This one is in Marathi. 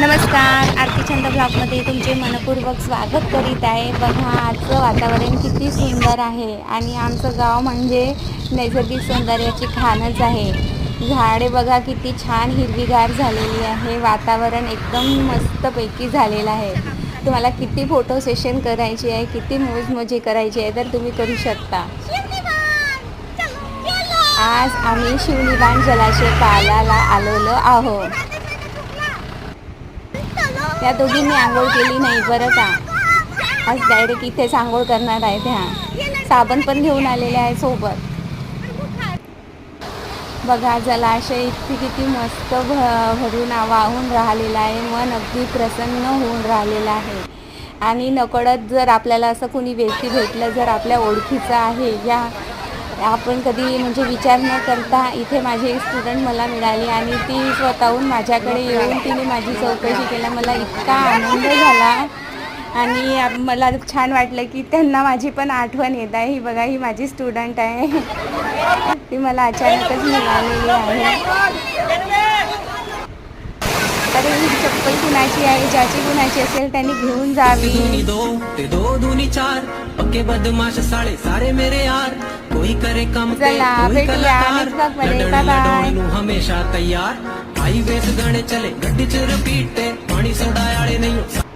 नमस्कार आरती छंद ब्लॉगमध्ये तुमचे मनपूर्वक स्वागत करीत आहे. बघा आजचं वातावरण किती सुंदर आहे आणि आमचं गाव म्हणजे नैसर्गिक सौंदर्याची खाणच आहे. झाडे बघा किती छान हिरवीगार झालेली आहे. वातावरण एकदम मस्तपैकी झालेलं आहे. तुम्हाला किती फोटो सेशन करायची आहे किती मोजमोजी करायची आहे तर तुम्ही करू शकता. आज आम्ही शिवनिबाण जलाशय पालाला आलेलो आहोत. त्या दोघींनी आंघोळ केली नाही बरं का? आज डायरेक्ट इथेच आंघोळ करणार आहे त्या साबण पण घेऊन आलेले आहे सोबत. बघा जलाशय इतकी किती मस्त भ भरून वाहून राहिलेला आहे. मन अगदी प्रसन्न होऊन राहिलेलं आहे. आणि नकळत जर आपल्याला असं कुणी व्यक्ती भेटलं जर आपल्या ओळखीचं आहे या आपण कधी म्हणजे विचार न करता इथे माझी एक स्टुडंट मला मिळाली आणि ती स्वतःहून माझ्याकडे येऊन तिने माझी चौकशी केला. मला इतका आनंद झाला. आणि मला छान वाटलं की त्यांना माझी पण आठवण येत आहे. ही बघा ही माझी स्टुडंट आहे. ती मला अचानकच मिळालेली आहे. तर ही चप्पल कुणाची आहे? ज्याची कुणाची असेल त्यांनी घेऊन जावी. दो ते दो दूनी चार. पक्के बदमाश साले सारे मेरे यार. कोई सारे काम हमेशा तैयार। आई वेस गाने चले गड्डी च रिपीट पानी पाणी सोडा आले नहीं